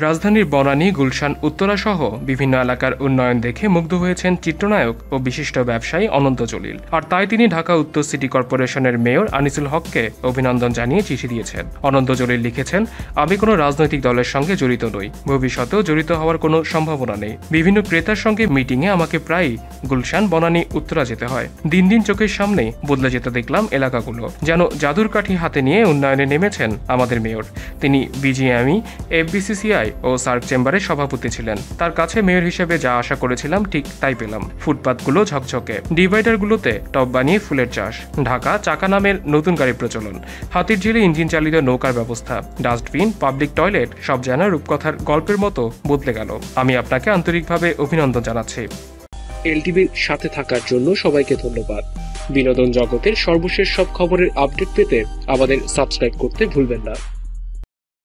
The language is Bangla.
রাজধানীর বনানী, গুলশান, উত্তরাসহ বিভিন্ন এলাকার উন্নয়ন দেখে মুগ্ধ হয়েছেন চিত্রনায়ক ও বিশিষ্ট ব্যবসায়ী অনন্ত জলিল। আর তাই তিনি ঢাকা উত্তর সিটি কর্পোরেশনের মেয়র আনিসুল হককে অভিনন্দন জানিয়ে চিঠি দিয়েছেন। অনন্ত জলিল লিখেছেন, আমি কোনো রাজনৈতিক দলের সঙ্গে জড়িত নই। ভবিষ্যতেও জড়িত হওয়ার কোনো সম্ভাবনা নেই। বিভিন্ন ক্রেতার সঙ্গে মিটিংয়ে আমাকে প্রায়ই গুলশান, বনানী, উত্তরা যেতে হয়। দিন দিন চোখের সামনে বদলে যেতে দেখলাম এলাকাগুলো। যেন জাদুর কাঠি হাতে নিয়ে উন্নয়নে নেমেছেন আমাদের মেয়র। তিনি বিজিএমই, এফবিসিসিআই ও সার্ক চেম্বারের সভাপতি ছিলেন। তার কাছে মেয়র হিসেবে যা আশা করেছিলাম, ঠিক তাই পেলাম। ফুটপাতগুলো ঝকঝকে। ডিভাইডারগুলোতে টব বানিয়ে ফুলের চাষ। ঢাকা চাকা নামের নতুন গাড়ি প্রচলন। হাতির ঝিলে ইঞ্জিন চালিত নৌকার ব্যবস্থা। ডাস্টবিন, পাবলিক টয়লেট, সব যেন রূপকথার গল্পের মতো বদলে গেল। আমি আপনাকে আন্তরিকভাবে অভিনন্দন জানাচ্ছি। এলটিভির সাথে থাকার জন্য সবাইকে ধন্যবাদ। বিনোদন জগতের সর্বশেষ সব খবরের আপডেট পেতে আমাদের সাবস্ক্রাইব করতে ভুলবেন না।